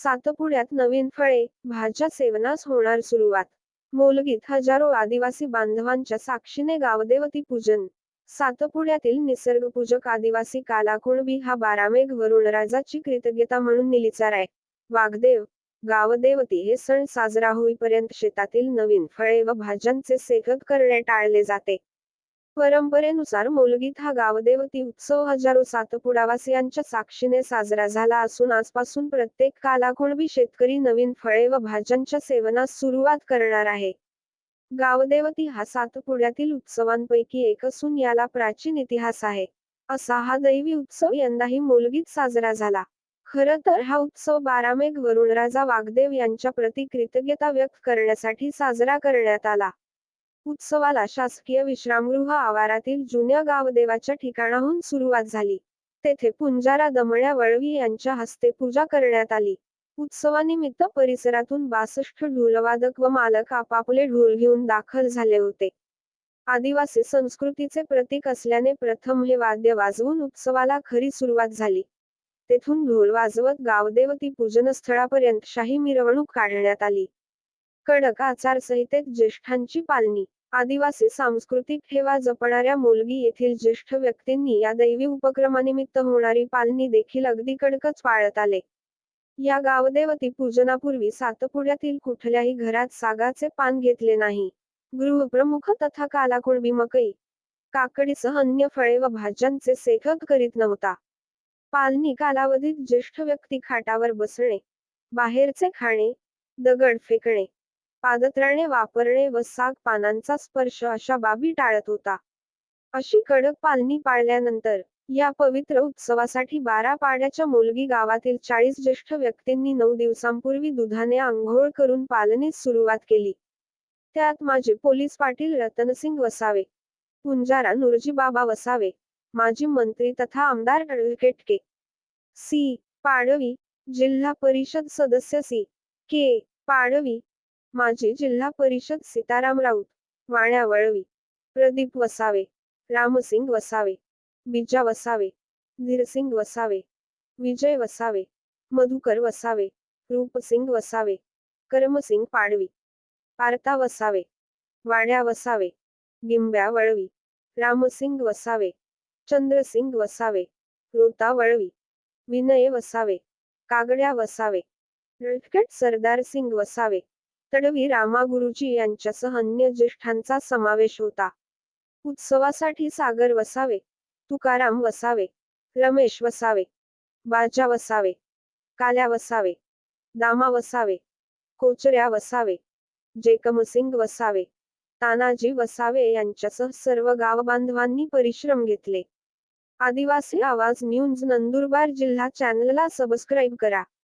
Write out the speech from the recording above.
सातपुड्यात नवीन फळे भाज्या सेवनास होणार सुरुवात. मोलगीत हजारो आदिवासी बांधवांच्या साक्षीने गावदेवती पूजन. सातपुड्यातील निसर्गपूजक आदिवासी कालाकुणबी हा बारामेघ वरुणराजाची कृतज्ञता म्हणून निलिचार आहे वाघदेव गावदेवती हे सण साजरा होईपर्यंत शेतातील नवीन फळे व भाज्यांचे सेवन करणे टाळले जाते. परंपरेनुसार मोलगीत हा गावदेवती उत्सव हजारो सातपुडावासियांच्या साक्षीने साजरा झाला असून आजपासून प्रत्येक कालाकुणबी शेतकरी नवीन फळे व भाज्यांच्या सेवनास सुरुवात करणार आहे. गावदेवती हा सातपुड्यातील उत्सवांपैकी एक असून याला प्राचीन इतिहास आहे. असा हा दैवी उत्सव यंदाही मोलगीत साजरा झाला. खरं तर हा उत्सव बारामेघ वरुणराजा वाघदेव यांच्या प्रति कृतज्ञता व्यक्त करण्यासाठी साजरा करण्यात आला. उत्सवाला शासकीय विश्रामगृह आवारातील जुन्या गावदेवाच्या ठिकाणाहून सुरुवात झाली. तेथे पुंजारा दमण्या वळवी यांच्या हस्ते पूजा करण्यात आली. उत्सवानिमित्त परिसरातून बासष्ट ढोलवादक व मालक आपापले ढोल घेऊन दाखल झाले होते. आदिवासी संस्कृतीचे प्रतीक असल्याने प्रथम हे वाद्य वाजवून उत्सवाला खरी सुरुवात झाली. तेथून ढोल वाजवत गावदेवती पूजनस्थळापर्यंत शाही मिरवणूक काढण्यात आली. कडक आचारसंहितेत ज्येष्ठांची पालणी. आदिवासी सांस्कृतिक ठेवा जपणाऱ्या मोलगी येथील ज्येष्ठ व्यक्तींनी या दैवी उपक्रमानिमित्त होणारी पालनी देखील अगदी कडकच पाळत आले. या गावदेवती पूजनापूर्वी सातपुड्यातील कुठल्याही घरात सागाचे पान घेतले नाही. गृहप्रमुख तथा कालाकुळबी मकई काकडीसह अन्य फळे व भाज्यांचे सेखक करीत नव्हता. पालनी कालावधीत ज्येष्ठ व्यक्ती खाटावर बसणे बाहेरचे खाणे दगड फेकणे पादत्राणे वापरणे व साग पानांचा स्पर्श अशा बाबी टाळत होता. अशी कडक पालनी पाळल्यानंतर या पवित्र उत्सवासाठी बारा पाड्याच्या मोलगी गावातील चाळीस ज्येष्ठ व्यक्तींनी नऊ दिवसांपूर्वी दुधाने आंघोळ करून पालनीस सुरुवात केली. त्यात माझे पोलीस पाटील रतनसिंग वसावे पुंजारा नुरजी बाबा वसावे माजी मंत्री तथा आमदार ॲडव्होकेट के. सी. पाडवी जिल्हा परिषद सदस्य सी. के. पाडवी माजी जिल्हा परिषद सीताराम राऊत वाण्या वळवी प्रदीप वसावे रामसिंग वसावे बिजा वसावे धीरसिंग वसावे विजय वसावे मधुकर वसावे रूपसिंग वसावे करमसिंग पाडवी पारता वसावे वाण्या वसावे गिंब्या वळवी रामसिंग वसावे चंद्रसिंग वसावे रोता वळवी विनय वसावे कागड्या वसावे रटकट सरदार सिंग वसावे तडवी रामा गुरुजी यांच्यासह अन्य ज्येष्ठांचा समावेश होता. उत्सवासाठी सागर वसावे तुकाराम वसावे रमेश वसावे बाजा वसावे काल्या वसावे दामा वसावे कोचऱ्या वसावे जेकमसिंग वसावे तानाजी वसावे यांच्यासह सर्व गाव बांधवांनी परिश्रम घेतले. आदिवासी आवाज न्यूज नंदुरबार जिल्हा चॅनलला सबस्क्राईब करा.